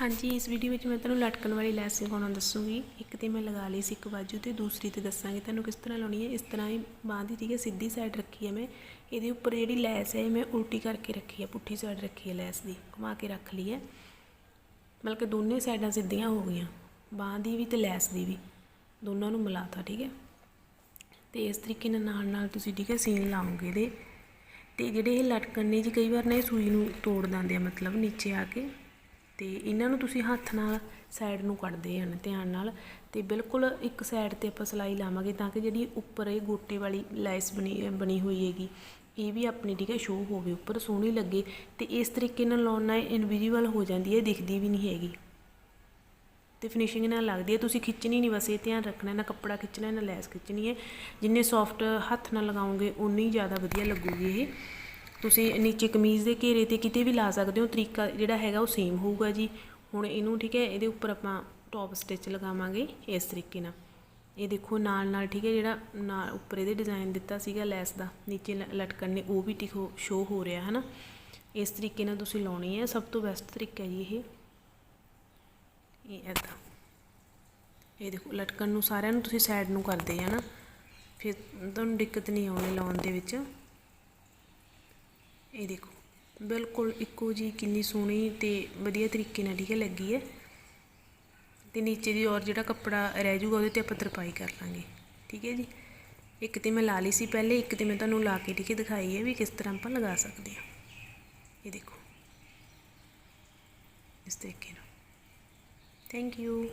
ਹਾਂਜੀ, ਇਸ ਵੀਡੀਓ ਵਿੱਚ ਮੈਂ ਤੁਹਾਨੂੰ ਲਟਕਣ ਵਾਲੀ ਲੈਸ ਲਗਾਉਣਾ ਦੱਸੂਗੀ। ਇੱਕ ਤੇ ਮੈਂ ਲਗਾ ਲਈ ਸੀ, ਇੱਕ ਬਾਜੂ ਤੇ ਦੂਸਰੀ ਤੇ ਦੱਸਾਂਗੀ। ਤੁਹਾਨੂੰ ਕਿਸ ਤਰ੍ਹਾਂ ਲਾਉਣੀ ਹੈ? ਇਸ ਤਰ੍ਹਾਂ ਹੀ ਬਾਂਹ ਦੀ ਠੀਕ ਹੈ, ਸਿੱਧੀ ਸਾਈਡ ਰੱਖੀ ਹੈ ਮੈਂ। ਇਹਦੇ ਉੱਪਰ ਜਿਹੜੀ ਲੈਸ ਹੈ, ਇਹ ਮੈਂ ਉਲਟੀ ਕਰਕੇ ਰੱਖੀ ਹੈ, ਪੁੱਠੀ ਸਾਈਡ ਰੱਖੀ ਹੈ ਲੈਸ ਦੀ। ਘੁਮਾ ਕੇ ਰੱਖ ਲਈ ਹੈ। ਮਤਲਬ ਕਿ ਦੋਨੇ ਸਾਈਡਾਂ ਸਿੱਧੀਆਂ ਹੋ ਗਈਆਂ। ਬਾਂਹ ਦੀ ਵੀ ਤੇ ਲੈਸ ਦੀ ਵੀ। ਦੋਨਾਂ ਨੂੰ ਮਿਲਾਤਾ, ਠੀਕ ਹੈ। ਤੇ ਇਸ ਤਰੀਕੇ ਨਾਲ ਨਾਲ ਨਾਲ ਤੁਸੀਂ ਠੀਕ ਹੈ ਸੀਨ ਲਾਓਗੇ ਇਹਦੇ। ਤੇ ਜਿਹੜੇ ਇਹ ਲਟਕਣ ਨੇ ਜੀ, ਕਈ ਵਾਰ ਨਾ ਇਹ ਸੂਈ ਨੂੰ ਤੋੜ ਦਿੰਦੇ ਆ, ਮਤਲਬ ਨੀਚੇ ਆ ਕੇ। ਤੇ ਇਹਨਾਂ ਨੂੰ ਤੁਸੀਂ ਹੱਥ ਨਾਲ ਸਾਈਡ ਨੂੰ ਕੱਢਦੇ ਹਨ ਧਿਆਨ ਨਾਲ ਤੇ ਬਿਲਕੁਲ ਇੱਕ ਸਾਈਡ ਤੇ ਆਪਾਂ ਸਲਾਈ ਲਾਵਾਂਗੇ ਤਾਂ ਕਿ ਜਿਹੜੀ ਉੱਪਰ ਇਹ ਗੋਟੇ ਵਾਲੀ ਲੈਸ ਬਣੀ ਬਣੀ ਹੋਈ ਹੈਗੀ, ਇਹ ਵੀ ਆਪਣੀ ਠੀਕ ਹੈ ਸ਼ੋ ਹੋਵੇ, ਉੱਪਰ ਸੋਹਣੀ ਲੱਗੇ ਤੇ ਇਸ ਤਰੀਕੇ ਨਾਲ ਲਾਉਣ ਨਾਲ ਇਨਵਿਜ਼ੀਬਲ ਹੋ ਜਾਂਦੀ ਹੈ ਦਿਖਦੀ ਵੀ ਨਹੀਂ ਹੈਗੀ। ਤੇ ਫਿਨਿਸ਼ਿੰਗ ਨਾਲ ਲੱਗਦੀ ਹੈ, ਤੁਸੀਂ ਖਿੱਚਣੀ ਨਹੀਂ, ਬਸ ਇਹ ਧਿਆਨ ਰੱਖਣਾ ਨਾ ਕੱਪੜਾ ਖਿੱਚਣਾ ਨਾ ਲੈਸ ਖਿੱਚਣੀ ਹੈ, ਜਿੰਨੇ ਸੌਫਟ ਹੱਥ ਨਾਲ ਲਗਾਓਗੇ ਉਨੀ ਜ਼ਿਆਦਾ ਵਧੀਆ ਲੱਗੂਗੀ ਇਹ। ਤੁਸੀਂ ਨੀਚੇ ਕਮੀਜ਼ ਦੇ ਘੇਰੇ ਤੇ ਕਿਤੇ ਵੀ ਲਾ ਸਕਦੇ ਹੋ, ਤਰੀਕਾ ਜਿਹੜਾ ਹੈਗਾ ਉਹ ਸੇਮ ਹੋਊਗਾ ਜੀ। ਹੁਣ ਇਹਨੂੰ ਠੀਕ ਹੈ, ਇਹਦੇ ਉੱਪਰ ਆਪਾਂ ਟੌਪ ਸਟਿਚ ਲਗਾਵਾਂਗੇ ਇਸ ਤਰੀਕੇ ਨਾਲ। ਇਹ ਦੇਖੋ ਨਾਲ ਨਾਲ ਠੀਕ ਹੈ, ਜਿਹੜਾ ਨਾਲ ਉੱਪਰ ਇਹਦੇ ਡਿਜ਼ਾਈਨ ਦਿੱਤਾ ਸੀਗਾ ਲੈਸ ਦਾ, ਨੀਚੇ ਲ- ਲਟਕਣ ਨੇ, ਉਹ ਵੀ ਟਿਕੋ ਸ਼ੋ ਹੋ ਰਿਹਾ ਹੈ ਨਾ ਇਸ ਤਰੀਕੇ ਨਾਲ ਤੁਸੀਂ ਲਾਉਣੀ ਹੈ, ਸਭ ਤੋਂ ਬੈਸਟ ਤਰੀਕਾ ਜੀ ਇਹ। ਇਹ ਐਦਾਂ ਇਹ ਦੇਖੋ, ਲਟਕਣ ਨੂੰ ਸਾਰਿਆਂ ਨੂੰ ਤੁਸੀਂ ਸਾਈਡ ਨੂੰ ਕਰਦੇ ਆ ਨਾ ਫਿਰ ਤੁਹਾਨੂੰ ਦਿੱਕਤ ਨਹੀਂ ਆਉਣੀ ਲਾਉਣ ਦੇ ਵਿੱਚ। ਇਹ ਦੇਖੋ, ਬਿਲਕੁਲ ਇੱਕੋ ਜੀ ਕਿੰਨੀ ਸੋਹਣੀ ਤੇ ਵਧੀਆ ਤਰੀਕੇ ਨਾਲ ਠੀਕ ਹੈ, ਲੱਗੀ ਹੈ। ਤੇ ਨੀਚੇ ਦੀ ਔਰ ਜਿਹੜਾ ਕੱਪੜਾ ਰਹਿ ਜੂਗਾ ਉਹਦੇ ਤੇ ਆਪਾਂ ਤਰਪਾਈ ਕਰ ਲਾਂਗੇ। ਠੀਕ ਹੈ ਜੀ? ਇੱਕ ਤੇ ਮੈਂ ਲਾ ਲਈ ਸੀ ਪਹਿਲੇ, ਇੱਕ ਤੇ ਮੈਂ ਤੁਹਾਨੂੰ ਲਾ ਕੇ ਠੀਕ ਹੈ, ਦਿਖਾਈ ਹੈ ਵੀ ਕਿਸ ਤਰ੍ਹਾਂ ਆਪਾਂ ਲਗਾ ਸਕਦੇ ਹਾਂ। ਇਹ ਦੇਖੋ। ਇਸ ਤਰੀਕੇ ਨਾਲ। Thank you